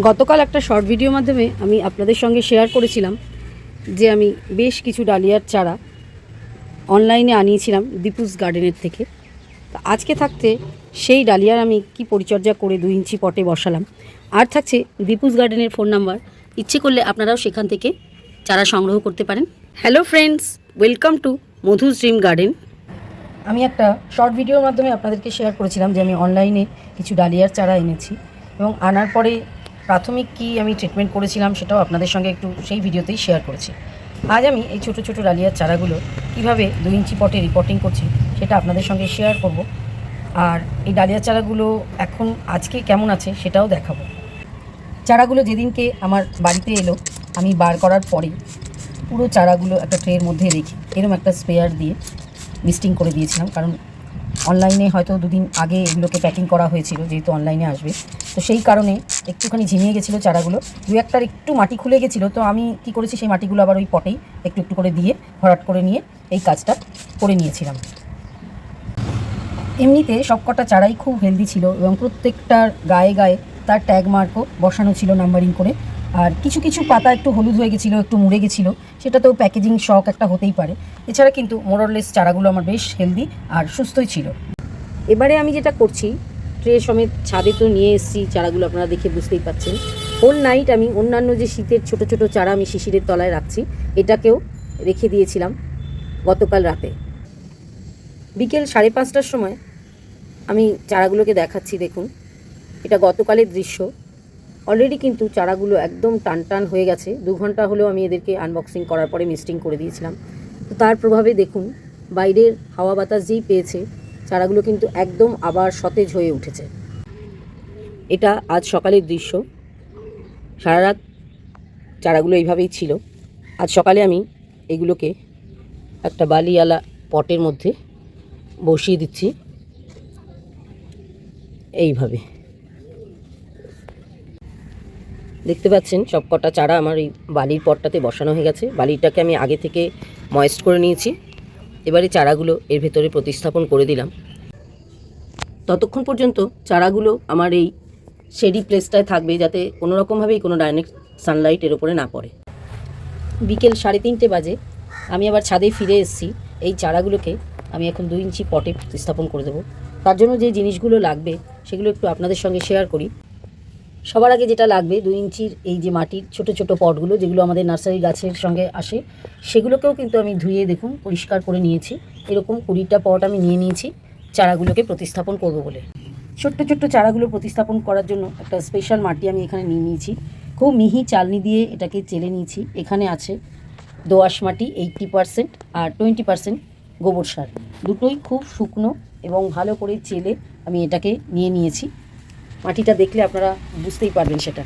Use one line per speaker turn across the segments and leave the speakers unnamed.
গতকাল একটা শর্ট ভিডিওর মাধ্যমে আমি আপনাদের সঙ্গে শেয়ার করেছিলাম যে আমি বেশ কিছু ডালিয়ার চারা অনলাইনে আনিয়েছিলাম দীপুস গার্ডেনের থেকে। আজকে থাকতে সেই ডালিয়ার আমি কি পরিচর্যা করে দুই ইঞ্চি পটে বসালাম। আর থাকছে দীপুস গার্ডেনের ফোন নাম্বার ইচ্ছে করলে আপনারাও সেখান থেকে চারা সংগ্রহ করতে পারেন। Hello friends welcome to Madhu's dream garden আমি একটা শর্ট ভিডিওর মাধ্যমে আপনাদেরকে শেয়ার করেছিলাম যে আমি অনলাইনে কিছু ডালিয়ার চারা এনেছি এবং আনার পরে প্রাথমিক কি আমি ট্রিটমেন্ট করেছিলাম সেটাও আপনাদের সঙ্গে একটু সেই ভিডিওতেই শেয়ার করেছি। আজ আমি এই ছোটো ছোটো ডালিয়ার চারাগুলো কীভাবে দুই ইঞ্চি পটে রিপোর্টিং করছি সেটা আপনাদের সঙ্গে শেয়ার করব। আর এই ডালিয়ার চারাগুলো এখন আজকে কেমন আছে সেটাও দেখাবো। চারাগুলো যেদিনকে আমার বাড়িতে এলো, আমি বার করার পরে পুরো চারাগুলো একটা ট্রের মধ্যে রেখে এরকম একটা স্পেয়ার দিয়ে মিস্টিং করে দিয়েছিলাম। কারণ অনলাইনে হয়তো দুদিন আগে এগুলোকে প্যাকিং করা হয়েছিল, যেহেতু অনলাইনে আসবে। তো সেই কারণে একটুখানি ঝিমিয়ে গেছিল চারাগুলো। দু একটার একটু মাটি খুলে গেছিল, তো আমি কি করেছি, সেই মাটিগুলো আবার ওই পটেই একটু একটু করে দিয়ে, ভরাট করে নিয়ে এই কাজটা করে নিয়েছিলাম। এমনিতে সবকটা চারাই খুব হেলদি ছিল এবং প্রত্যেকটার গায়ে গায়ে তার ট্যাগ মার্কও বসানো ছিল নাম্বারিং করে। আর কিছু কিছু পাতা একটু হলুদ হয়ে গেছিল, একটু মুড়ে গেছিল সেটা তো প্যাকেজিং শখ একটা হতেই পারে। এছাড়া কিন্তু মোরলেস চারাগুলো আমার বেশ হেলদি আর সুস্থই ছিল। এবারে আমি যেটা করছি ট্রে সমেত ছাদে তো নিয়ে এসেছি, চারাগুলো আপনারা দেখে বুঝতেই পাচ্ছেন। হোল নাইট আমি অন্যান্য যে শীতের ছোট ছোট চারা আমি শিশিরের তলায় রাখছি, এটাকেও রেখে দিয়েছিলাম গতকাল রাতে। বিকেল সাড়ে পাঁচটার সময় আমি চারাগুলোকে দেখাচ্ছি, দেখুন। এটা গতকালের দৃশ্য। অলরেডি কিন্তু চারাগুলো একদম টান টান হয়ে গেছে। দু ঘণ্টা হলেও আমি এদেরকে আনবক্সিং করার পরে মিস্টিং করে দিয়েছিলাম। তো তার প্রভাবে দেখুন, বাইরের হাওয়া বাতাস যেই পেয়েছে, চারাগুলো কিন্তু একদম আবার সতেজ হয়ে উঠেছে। এটা আজ সকালের দৃশ্য। সারা রাত চারাগুলো এইভাবেই ছিল। আজ সকালে আমি এগুলোকে একটা বালিওয়ালা পটের মধ্যে বসিয়ে দিচ্ছি। এইভাবে। দেখতে পাচ্ছেন, সবকটা চারা আমার এই বালির পটটাতে বসানো হয়ে গেছে। বালিটাকে আমি আগে থেকে ময়েস্ট করে নিয়েছি। এবারে চারাগুলো এর ভেতরে প্রতিস্থাপন করে দিলাম। ততক্ষণ পর্যন্ত চারাগুলো আমার এই শেডি প্লেসটায় থাকবে যাতে কোনো রকমভাবেই কোনো ডাইরেক্ট সানলাইট এর ওপরে না পড়ে। বিকেল সাড়ে তিনটে বাজে। আমি আবার ছাদে ফিরে এসেছি। এই চারাগুলোকে আমি এখন দুই ইঞ্চি পটে প্রতিস্থাপন করে দেবো। তার জন্য যে জিনিসগুলো লাগবে সেগুলো একটু আপনাদের সঙ্গে শেয়ার করি। সবার আগে যেটা লাগবে দুই ইঞ্চির এই যে মাটির ছোট ছোট পটগুলো যেগুলো আমাদের নার্সারি গাছের সঙ্গে আসে, সেগুলোকেও কিন্তু আমি ধুয়ে দেখুন, পরিষ্কার করে নিয়েছি। এরকম কুড়িটা পট আমি নিয়ে নিয়েছি, চারাগুলোকে প্রতিস্থাপন করব বলে। ছোট্ট ছোট্ট চারাগুলো প্রতিস্থাপন করার জন্য একটা স্পেশাল মাটি আমি এখানে নিয়ে নিয়েছি। খুব মিহি চালনি দিয়ে এটাকে চেলে নিয়েছি। এখানে আছে দোআঁশ মাটি এইট্টি পারসেন্ট আর টোয়েন্টি পারসেন্ট গোবর সার। দুটোই খুব শুকনো এবং ভালো করে চেলে আমি এটাকে নিয়ে নিয়েছি। মাটিটা দেখলে আপনারা বুঝতেই পারবেন সেটা।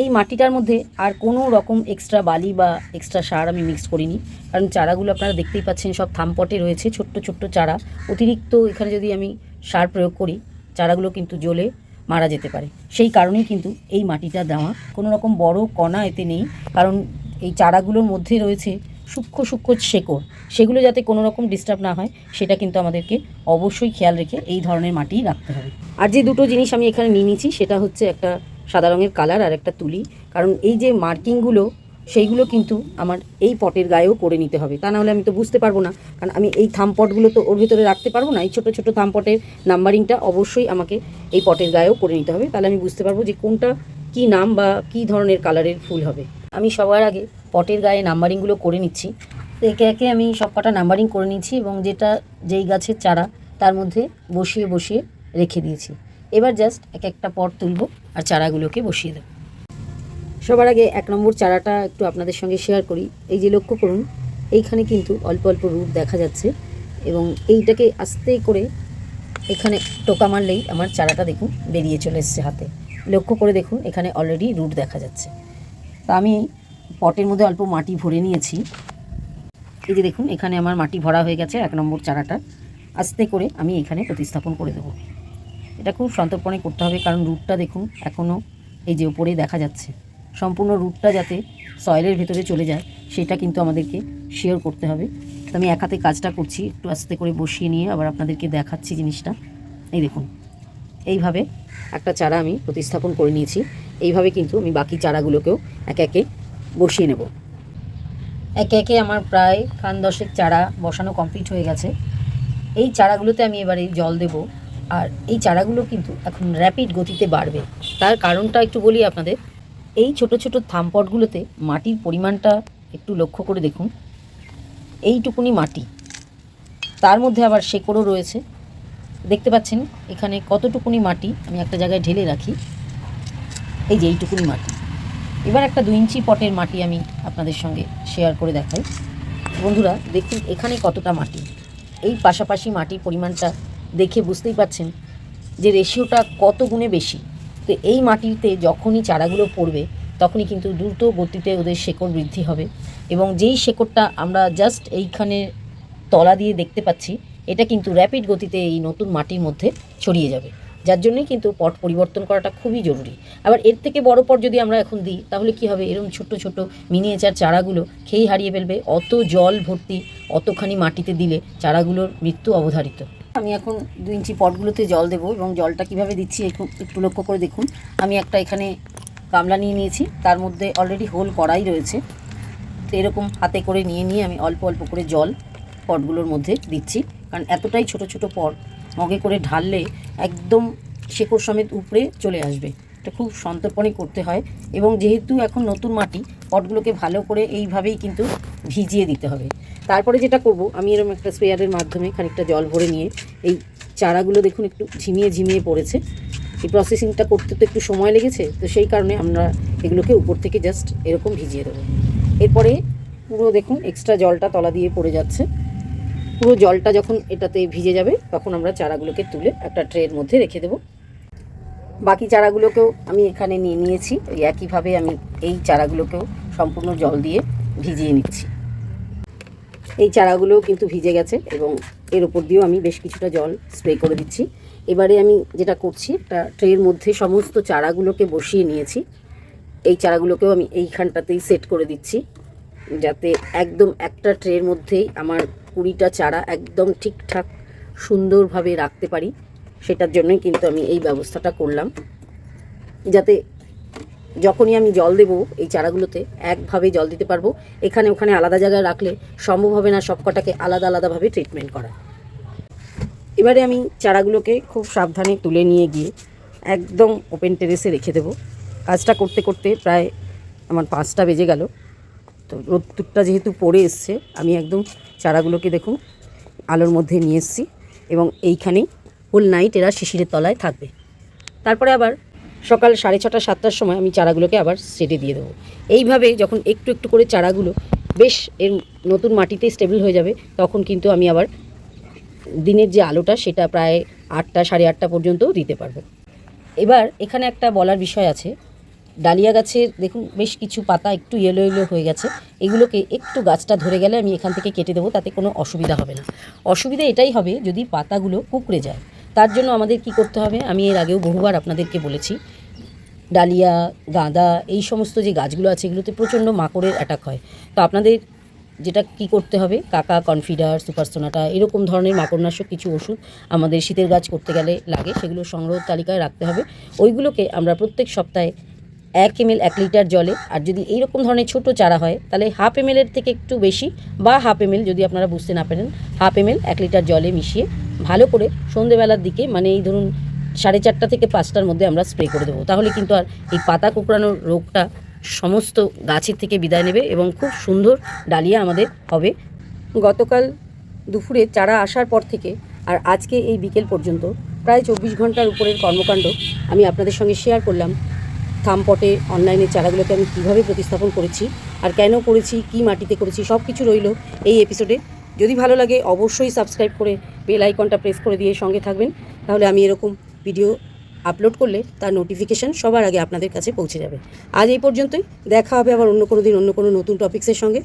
এই মাটিটার মধ্যে আর কোনো রকম এক্সট্রা বালি বা এক্সট্রা সার আমি মিক্স করিনি। কারণ চারাগুলো আপনারা দেখতেই পাচ্ছেন সব থামপটে রয়েছে, ছোট্ট ছোট্ট চারা। অতিরিক্ত এখানে যদি আমি সার প্রয়োগ করি, চারাগুলো কিন্তু জ্বলে মারা যেতে পারে। সেই কারণেই কিন্তু এই মাটিটা দেওয়া। কোনো রকম বড় কণা এতে নেই। কারণ এই চারাগুলোর মধ্যে রয়েছে সূক্ষ্ম সূক্ষ্ম শেকড়। সেগুলো যাতে কোনো রকম ডিস্টার্ব না হয়, সেটা কিন্তু আমাদেরকে অবশ্যই খেয়াল রেখে এই ধরনের মাটি রাখতে হবে। আর যে দুটো জিনিস আমি এখানে নিয়ে নিয়েছি, সেটা হচ্ছে একটা সাদা রঙের কালার আর একটা তুলি। কারণ এই যে মার্কিংগুলো সেইগুলো কিন্তু আমার এই পটের গায়েও করে নিতে হবে। তা নাহলে আমি তো বুঝতে পারব না। কারণ আমি এই থামপটগুলো তো ওর ভিতরে রাখতে পারব না। এই ছোটো ছোটো থামপটের নাম্বারিংটা অবশ্যই আমাকে এই পটের গায়েও করে নিতে হবে। তাহলে আমি বুঝতে পারব যে কোনটা কি নাম বা কি ধরনের কালারের ফুল হবে। আমি সবার আগে পটের গায়ে নাম্বারিংগুলো করে নিচ্ছি। তো একে একে আমি সব কটা নাম্বারিং করে নিচ্ছি এবং যেটা, যেই গাছের চারা তার মধ্যে বসিয়ে বসিয়ে রেখে দিয়েছি। এবার জাস্ট এক একটা পট তুলব আর চারাগুলোকে বসিয়ে দেবো। সবার আগে এক নম্বর চারাটা একটু আপনাদের সঙ্গে শেয়ার করি। এই যে লক্ষ্য করুন, এইখানে কিন্তু অল্প অল্প রুট দেখা যাচ্ছে এবং এইটাকে আস্তে করে এখানে টোকা মারলেই আমার চারাটা দেখুন বেরিয়ে চলে এসছে হাতে। লক্ষ্য করে দেখুন, এখানে অলরেডি রুট দেখা যাচ্ছে। তা আমি পটের মধ্যে অল্প মাটি ভরে নিয়েছি। এই যে দেখুন, এখানে আমার মাটি ভরা হয়ে গেছে এক নম্বর চারাটা। আস্তে করে আমি এখানে প্রতিস্থাপন করে দেবো। এটা খুব সন্তর্পণে করতে হবে, কারণ রুটটা দেখুন এখনও এই যে উপরেই দেখা যাচ্ছে। সম্পূর্ণ রুটটা যাতে সয়েলের ভেতরে চলে যায়, সেটা কিন্তু আমাদেরকে শিওর করতে হবে। তো আমি এক হাতে কাজটা করছি, একটু আস্তে করে বসিয়ে নিয়ে আবার আপনাদেরকে দেখাচ্ছি জিনিসটা। এই দেখুন, এইভাবে একটা চারা আমি প্রতিস্থাপন করে নিয়েছি। এইভাবে কিন্তু আমি বাকি চারাগুলোকেও একে একে বসিয়ে নেব। একে একে আমার প্রায় খান দশেক চারা বসানো কমপ্লিট হয়ে গেছে। এই চারাগুলোতে আমি এবারে জল দেব। আর এই চারাগুলো কিন্তু এখন র্যাপিড গতিতে বাড়বে। তার কারণটা একটু বলি আপনাদের। এই ছোট ছোট থামপটগুলোতে মাটির পরিমাণটা একটু লক্ষ্য করে দেখুন। এইটুকুনি মাটি। তার মধ্যে আবার শেকড়ও রয়েছে। দেখতে পাচ্ছেন, এখানে কতটুকুনি মাটি আমি একটা জায়গায় ঢেলে রাখি। এই যে এইটুকুনি মাটি। এবার একটা দু ইঞ্চি পটের মাটি আমি আপনাদের সঙ্গে শেয়ার করে দেখাই। বন্ধুরা, দেখুন এখানে কতটা মাটি। এই পাশাপাশি মাটির পরিমাণটা দেখে বুঝতেই পাচ্ছেন যে রেশিওটা কত গুণে বেশি। তো এই মাটিতে যখনই চারাগুলো পড়বে, তখনই কিন্তু দ্রুত গতিতে ওদের শেকড় বৃদ্ধি হবে এবং যেই শেকড়টা আমরা জাস্ট এইখানে তলা দিয়ে দেখতে পাচ্ছি, এটা কিন্তু র্যাপিড গতিতে এই নতুন মাটির মধ্যে ছড়িয়ে যাবে। যার জন্যই কিন্তু পট পরিবর্তন করাটা খুবই জরুরি। আবার এর থেকে বড় পট যদি আমরা এখন দিই, তাহলে কি হবে? এরকম ছোট ছোট মিনিয়েচার চারাগুলো খেয়েই হারিয়ে ফেলবে। অত জল ভর্তি, অতখানি মাটিতে দিলে চারাগুলোর মৃত্যু অবধারিত। আমি এখন দু ইঞ্চি পটগুলোতে জল দেবো এবং জলটা কীভাবে দিচ্ছি একটু লক্ষ্য করে দেখুন। আমি একটা এখানে গামলা নিয়ে নিয়েছি। তার মধ্যে অলরেডি হোল করাই রয়েছে। তো এরকম হাতে করে নিয়ে নিয়ে আমি অল্প অল্প করে জল পটগুলোর মধ্যে দিচ্ছি। কারণ এতটাই ছোট ছোট পট মগে করে ঢাললে একদম শেকড় সমেত উপরে চলে আসবে। এটা খুব সন্তর্পণে করতে হয় এবং যেহেতু এখন নতুন মাটি, পটগুলোকে ভালো করে এইভাবেই কিন্তু ভিজিয়ে দিতে হবে। তারপরে যেটা করব, আমি এরকম একটা স্পেয়ারের মাধ্যমে খানিকটা জল ভরে নিয়ে এই চারাগুলো দেখুন একটু ঝিমিয়ে ঝিমিয়ে পড়েছে। এই প্রসেসিংটা করতে তো একটু সময় লেগেছে, তো সেই কারণে আমরা এগুলোকে উপর থেকে জাস্ট এরকম ভিজিয়ে দেবো। এরপরে পুরো দেখুন এক্সট্রা জলটা তলা দিয়ে পড়ে যাচ্ছে। পুরো জলটা যখন এটাতে ভিজে যাবে, তখন আমরা চারাগুলোকে তুলে একটা ট্রের মধ্যে রেখে দেবো। বাকি চারাগুলোকেও আমি এখানে নিয়ে নিয়েছি। একইভাবে আমি এই চারাগুলোকেও সম্পূর্ণ জল দিয়ে ভিজিয়ে নিচ্ছি। এই চারাগুলোও কিন্তু ভিজে গেছে এবং এর ওপর দিয়েও আমি বেশ কিছুটা জল স্প্রে করে দিচ্ছি। এবারে আমি যেটা করছি, একটা ট্রের মধ্যে সমস্ত চারাগুলোকে বসিয়ে নিয়েছি। এই চারাগুলোকেও আমি এইখানটাতেই সেট করে দিচ্ছি। যাতে একদম একটা ট্রের মধ্যেই আমার কুড়িটা চারা একদম ঠিকঠাক সুন্দরভাবে রাখতে পারি, সেটার জন্যই কিন্তু আমি এই ব্যবস্থাটা করলাম। যাতে যখনই আমি জল দেবো এই চারাগুলোতে একভাবে জল দিতে পারব, এখানে ওখানে আলাদা জায়গায় রাখলে সম্ভব হবে না সবকটাকে আলাদা আলাদাভাবে ট্রিটমেন্ট করা এবারে আমি চারাগুলোকে খুব সাবধানে তুলে নিয়ে গিয়ে একদম ওপেন টেরেসে রেখে দেবো। কাজটা করতে করতে প্রায় আমার পাঁচটা বেজে গেল। তো রোদ্দুরটা যেহেতু পড়ে এসছে, আমি একদম চারাগুলোকে দেখুন আলোর মধ্যে নিয়ে এসেছি এবং এইখানেই হোল নাইট এরা শিশিরের তলায় থাকবে। তারপরে আবার সকাল সাড়ে ছটা, সাতটার সময় আমি চারাগুলোকে আবার সেটে দিয়ে দেবো। এইভাবে যখন একটু একটু করে চারাগুলো বেশ এর নতুন মাটিতে স্টেবল হয়ে যাবে, তখন কিন্তু আমি আবার দিনের যে আলোটা সেটা প্রায় আটটা, সাড়ে আটটা পর্যন্তও দিতে পারব। এবার এখানে একটা বলার বিষয় আছে। ডালিয়া গাছের দেখুন, বেশ কিছু পাতা একটু ইয়েলো ইয়েলো হয়ে গেছে। এগুলোকে একটু গাছটা ধরে গেলে আমি এখান থেকে কেটে দেবো, তাতে কোনো অসুবিধা হবে না। অসুবিধা এটাই হবে, যদি পাতাগুলো কুকড়ে যায়, তার জন্য আমাদের কি করতে হবে, আমি এর আগেও বহুবার আপনাদেরকে বলেছি, ডালিয়া, গাঁদা, এই সমস্ত যে গাছগুলো আছে, এগুলোতে প্রচণ্ড মাকড়ের অ্যাটাক হয়। তো আপনাদের যেটা কি করতে হবে, কাকা কনফিডার সুপারসোনাটা এরকম ধরনের মাকড়নাশক কিছু ওষুধ আমাদের শীতের গাছ করতে গেলে লাগে, সেগুলো সংগ্রহ তালিকায় রাখতে হবে। ওইগুলোকে আমরা প্রত্যেক সপ্তাহে এক এম এক লিটার জলে। আর যদি এইরকম ধরনের ছোট চারা হয়, তাহলে হাফ এম এর থেকে একটু বেশি বা হাফ এম যদি আপনারা বুঝতে না পারেন হাফ এম এক লিটার জলে মিশিয়ে ভালো করে সন্ধেবেলার দিকে মানে এই ধরুন সাড়ে চারটা থেকে পাঁচটার মধ্যে আমরা স্প্রে করে দেবো। তাহলে কিন্তু আর এই পাতা কুকড়ানোর রোগটা সমস্ত গাছের থেকে বিদায় নেবে এবং খুব সুন্দর ডালিয়া আমাদের হবে। গতকাল দুপুরে চারা আসার পর থেকে আর আজকে এই বিকেল পর্যন্ত প্রায় চব্বিশ ঘণ্টার উপরের কর্মকাণ্ড আমি আপনাদের সঙ্গে শেয়ার করলাম। থামপটে অনলাইনে চারাগুলোকে আমি কীভাবে প্রতিস্থাপন করেছি, আর কেন করেছি, কি মাটিতে করেছি, সব কিছু রইল এই এপিসোডে যদি ভালো লাগে অবশ্যই সাবস্ক্রাইব করে বেল আইকনটা প্রেস করে দিয়ে সঙ্গে থাকবেন। তাহলে আমি এরকম ভিডিও আপলোড করলে তার নোটিফিকেশান সবার আগে আপনাদের কাছে পৌঁছে যাবে। আজ এই পর্যন্তই। দেখা হবে আবার অন্য কোনো দিন অন্য কোনো নতুন টপিক্সের সঙ্গে।